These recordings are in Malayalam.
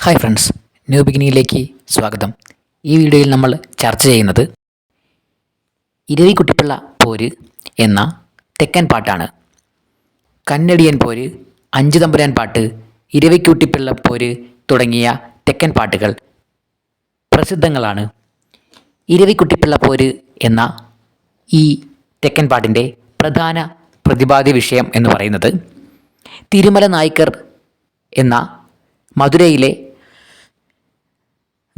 ഹായ് ഫ്രണ്ട്സ് ന്യൂ ബിഗിനിയിലേക്ക് സ്വാഗതം. ഈ വീഡിയോയിൽ നമ്മൾ ചർച്ച ചെയ്യുന്നത് ഇരവി കുട്ടിപ്പിള്ള പോര് എന്ന തെക്കൻ പാട്ടാണ്. കന്നഡിയൻ പോര് അഞ്ചു തമ്പുരാൻ പാട്ട് ഇരവിക്കുട്ടിപ്പിള്ള പോര് തുടങ്ങിയ തെക്കൻ പാട്ടുകൾ പ്രസിദ്ധങ്ങളാണ്. ഇരവിക്കുട്ടിപ്പിള്ള പോര് എന്ന ഈ തെക്കൻ പാട്ടിന്റെ പ്രധാന പ്രതിപാദ്യ വിഷയം എന്ന് പറയുന്നത് തിരുമല നായ്ക്കർ എന്ന മധുരയിലെ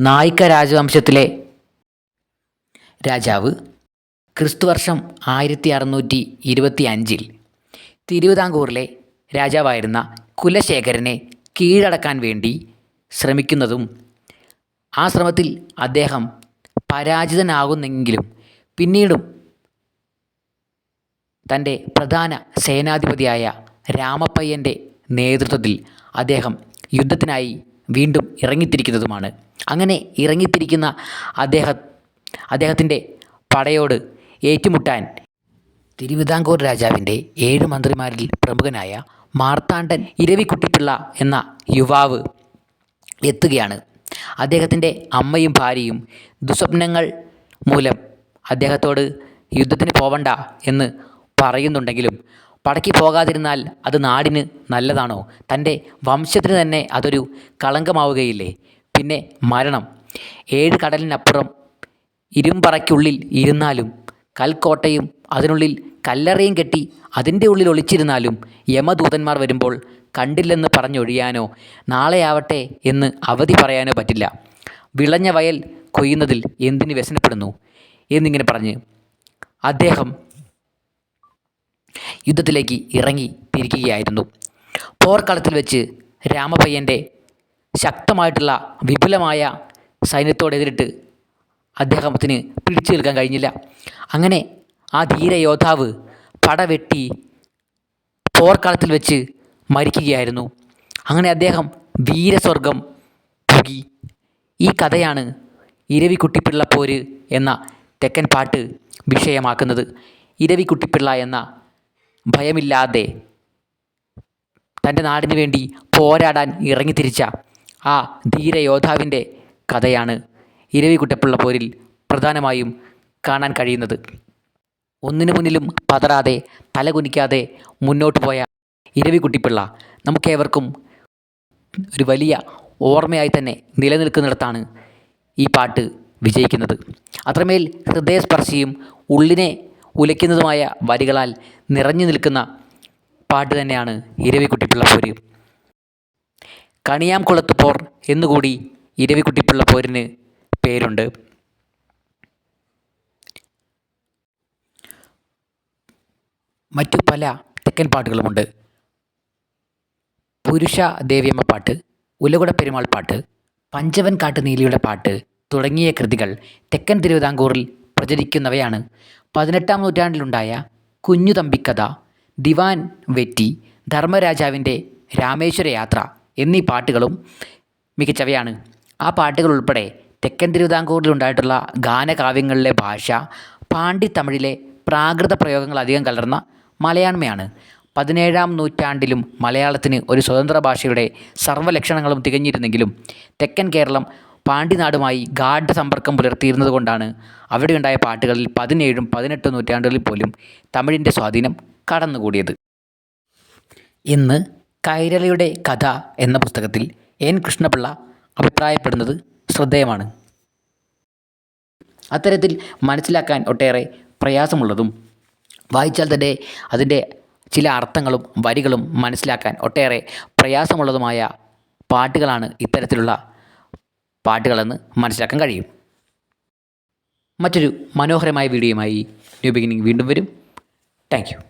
നായിക്ക രാജവംശത്തിലെ രാജാവ് ക്രിസ്തുവർഷം ആയിരത്തി അറുന്നൂറ്റി ഇരുപത്തി അഞ്ചിൽ തിരുവിതാംകൂറിലെ രാജാവായിരുന്ന കുലശേഖരനെ കീഴടക്കാൻ വേണ്ടി ശ്രമിക്കുന്നതും ആ ശ്രമത്തിൽ അദ്ദേഹം പരാജിതനാകുന്നെങ്കിലും പിന്നീടും തന്റെ പ്രധാന സേനാധിപതിയായ രാമപ്പയ്യന്റെ നേതൃത്വത്തിൽ അദ്ദേഹം യുദ്ധത്തിനായി വീണ്ടും ഇറങ്ങിത്തിരിക്കുന്നതുമാണ്. അങ്ങനെ ഇറങ്ങിത്തിരിക്കുന്ന അദ്ദേഹ അദ്ദേഹത്തിന്റെ പടയോട് ഏറ്റുമുട്ടാൻ തിരുവിതാംകൂർ രാജാവിന്റെ ഏഴ് മന്ത്രിമാരിൽ പ്രമുഖനായ മാർത്താണ്ഡൻ ഇരവിക്കുട്ടിപ്പിള്ള എന്ന യുവാവ് എത്തുകയാണ്. അദ്ദേഹത്തിന്റെ അമ്മയും ഭാര്യയും ദുസ്വപ്നങ്ങൾ മൂലം അദ്ദേഹത്തോട് യുദ്ധത്തിന് പോവണ്ട എന്ന് പറയുന്നുണ്ടെങ്കിലും പടയ്ക്ക് പോകാതിരുന്നാൽ അത് നാടിന് നല്ലതാണോ? തന്റെ വംശത്തിന് തന്നെ അതൊരു കളങ്കമാവുകയില്ലേ? പിന്നെ മരണം. ഏഴ് കടലിനപ്പുറം ഇരുമ്പറയ്ക്കുള്ളിൽ ഇരുന്നാലും കൽക്കോട്ടയും അതിനുള്ളിൽ കല്ലറയും കെട്ടി അതിന്റെ ഉള്ളിൽ ഒളിച്ചിരുന്നാലും യമദൂതന്മാർ വരുമ്പോൾ കണ്ടില്ലെന്ന് പറഞ്ഞൊഴിയാനോ? നാളെയാവട്ടെ എന്ന് അവധി പറയാനോ പറ്റില്ല. വിളഞ്ഞ വയൽ കൊയ്യുന്നതിൽ എന്തിന് വ്യസനപ്പെടുന്നു? എന്നിങ്ങനെ പറഞ്ഞ്. അദ്ദേഹം യുദ്ധത്തിലേക്ക് ഇറങ്ങി തിരിക്കുകയായിരുന്നു. പോർക്കളത്തിൽ വെച്ച് രാമപയ്യന്റെ ശക്തമായിട്ടുള്ള വിപുലമായ സൈന്യത്തോടെതിരിട്ട് അദ്ദേഹത്തിന് പിടിച്ചു നിൽക്കാൻ കഴിഞ്ഞില്ല. അങ്ങനെ ആ ധീര യോദ്ധാവ് പടവെട്ടി പോർക്കളത്തിൽ വെച്ച് മരിക്കുകയായിരുന്നു. അങ്ങനെ അദ്ദേഹം വീരസ്വർഗം പുകി ഈ കഥയാണ് ഇരവിക്കുട്ടിപ്പിള്ള പോര് എന്ന തെക്കൻ പാട്ട് വിഷയമാക്കുന്നത്. ഇരവിക്കുട്ടിപ്പിള്ള എന്ന ഭയമില്ലാതെ തന്റെ നാടിനു വേണ്ടി പോരാടാൻ ഇറങ്ങിത്തിരിച്ച ആ ധീര യോദ്ധാവിന്റെ കഥയാണ് ഇരവികുട്ടപ്പുള്ള പോരിൽ പ്രധാനമായും കാണാൻ കഴിയുന്നത്. ഒന്നിനു മുന്നിലും പതറാതെ തലകുനിക്കാതെ മുന്നോട്ട് പോയ ഇരവികുട്ടിപ്പിള്ള നമുക്കേവർക്കും ഒരു വലിയ ഓർമ്മയായി തന്നെ നിലനിൽക്കുന്നിടത്താണ് ഈ പാട്ട് വിജയിക്കുന്നത്. അത്രമേൽ ഹൃദയസ്പർശിയും ഉള്ളിനെ ഉലയ്ക്കുന്നതുമായ വരികളാൽ നിറഞ്ഞു നിൽക്കുന്ന പാട്ട് തന്നെയാണ് ഇരവിക്കുട്ടിപ്പിള്ള പോര്. കണിയാംകുളത്ത് പോർ എന്നുകൂടി ഇരവിക്കുട്ടിപ്പിള്ള പോരിന് പേരുണ്ട്. മറ്റു പല തെക്കൻ പാട്ടുകളുമുണ്ട്. പുരുഷ ദേവിയമ്മ പാട്ട് ഉലകുട പെരുമാൾ പാട്ട് പഞ്ചവൻ കാട്ടുനീലിയുടെ പാട്ട് തുടങ്ങിയ കൃതികൾ തെക്കൻ തിരുവിതാംകൂറിൽ പ്രചരിക്കുന്നവയാണ്. പതിനെട്ടാം നൂറ്റാണ്ടിലുണ്ടായ കുഞ്ഞു തമ്പിക്കഥ ദിവാൻ വെറ്റി ധർമ്മരാജാവിന്റെ രാമേശ്വര യാത്ര എന്നീ പാട്ടുകളും മികച്ചവയാണ്. ആ പാട്ടുകൾ ഉൾപ്പെടെ തെക്കൻ തിരുവിതാംകൂറിലുണ്ടായിട്ടുള്ള ഗാനകാവ്യങ്ങളിലെ ഭാഷ പാണ്ഡിത്തമിഴിലെ പ്രാകൃത പ്രയോഗങ്ങൾ അധികം കലർന്ന മലയാണ്മയാണ്. പതിനേഴാം നൂറ്റാണ്ടിലും മലയാളത്തിന് ഒരു സ്വതന്ത്ര ഭാഷയുടെ സർവലക്ഷണങ്ങളും തികഞ്ഞിരുന്നെങ്കിലും തെക്കൻ കേരളം പാണ്ഡിനാടുമായി ഗാഢ സമ്പർക്കം പുലർത്തിയിരുന്നത് കൊണ്ടാണ് അവിടെയുണ്ടായ പാട്ടുകളിൽ പതിനേഴും പതിനെട്ടും നൂറ്റാണ്ടുകളിൽ പോലും തമിഴിന്റെ സ്വാധീനം കടന്നുകൂടിയത്. ഇന്ന് കൈരളിയുടെ കഥ എന്ന പുസ്തകത്തിൽ എൻ. കൃഷ്ണപിള്ള അഭിപ്രായപ്പെടുന്നത് ശ്രദ്ധേയമാണ്. അത്തരത്തിൽ മനസ്സിലാക്കാൻ ഒട്ടേറെ പ്രയാസമുള്ളതും വായിച്ചാൽ തന്നെ അതിന്റെ ചില അർത്ഥങ്ങളും വരികളും മനസ്സിലാക്കാൻ ഒട്ടേറെ പ്രയാസമുള്ളതുമായ പാട്ടുകളാണ് ഇത്തരത്തിലുള്ള പാട്ടുകളെന്ന് മനസ്സിലാക്കാൻ കഴിയും. മറ്റൊരു മനോഹരമായ വീഡിയോയുമായി ന്യൂ ബിഗിനിങ് വീണ്ടും വരും. താങ്ക്